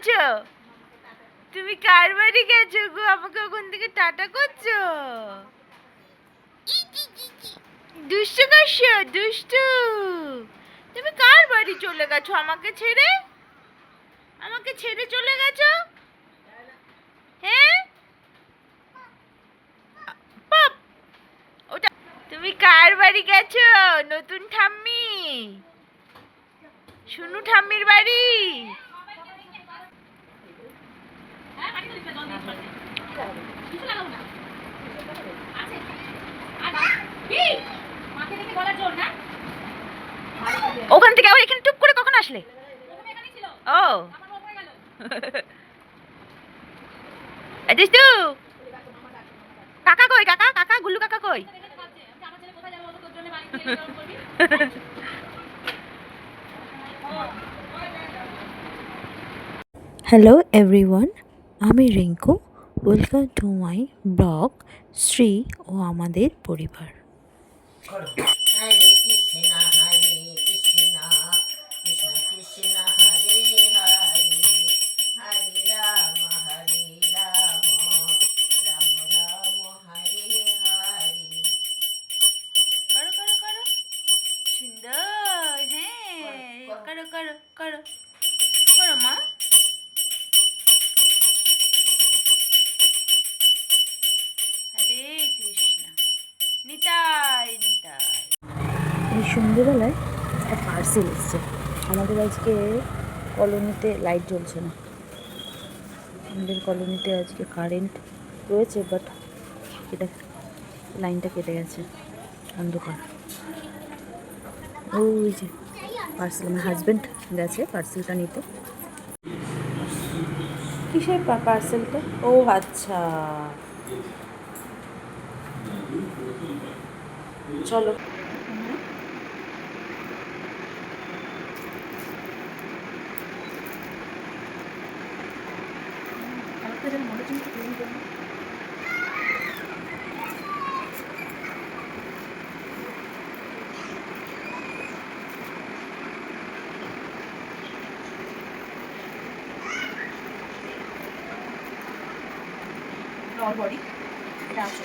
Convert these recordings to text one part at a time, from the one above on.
গেছো? তুমি কার বাড়ি গেছো গো? আমাকে ওখান থেকে টাটা করছ? দুষ্টু দুষ্টু। তুমি কার বাড়ি চলে গেছো? আমাকে ছেড়ে? আমাকে ছেড়ে চলে গেছো? হ্যাঁ! ওটা তুমি কার বাড়ি গেছো? নতুন ঠাম্মি? শুনু ঠাম্মির বাড়ি? ওখান থেকে আবার এখানে টুপ করে কখন আসলে? ও। কাকা কই, কাকা কাকা, গুল্লু কাকা কই? হ্যালো এভরিওয়ান আমি Rinku. Welcome to my blog Shri ও আমাদের পরিবার। হরে কৃষ্ণ হরে কৃষ্ণ কৃষ্ণ কৃষ্ণ হরে হরে হরে রাম হরে রাম রাম রাম হরে হরে। করো করো করো। সুন্দর হ্যাঁ করো করো করো। করো মা। নিতাই এই সন্ধ্যেবেলায় একটা পার্সেল এসছে। আমাদের আজকে কলোনিতে লাইট জ্বলছে না। আমাদের কলোনিতে আজকে কারেন্ট রয়েছে বাট এটা লাইনটা কেটে গেছে, অন্ধকার। ওই যে পার্সেল আমার হাজব্যান্ড গেছে পার্সেলটা নিতে। কিসের পার্সেলটা ও আচ্ছা। চলো। বডি এটা আছে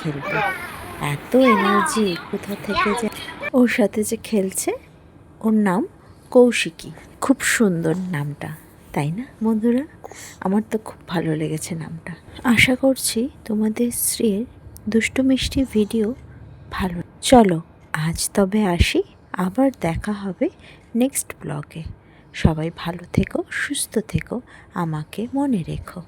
খেলবে। এত এনার্জি কোথা থেকে যে ওর সাথে যে খেলছে, ওর নাম কৌশিকী। খুব সুন্দর নামটা, তাই না বন্ধুরা? আমার তো খুব ভালো লেগেছে নামটা। আশা করছি তোমাদের স্ত্রীর দুষ্টু মিষ্টি ভিডিও ভালো চলো, আজ তবে আসি, আবার দেখা হবে নেক্সট ব্লগে সবাই ভালো থেকো, সুস্থ থেকো, আমাকে মনে রেখো।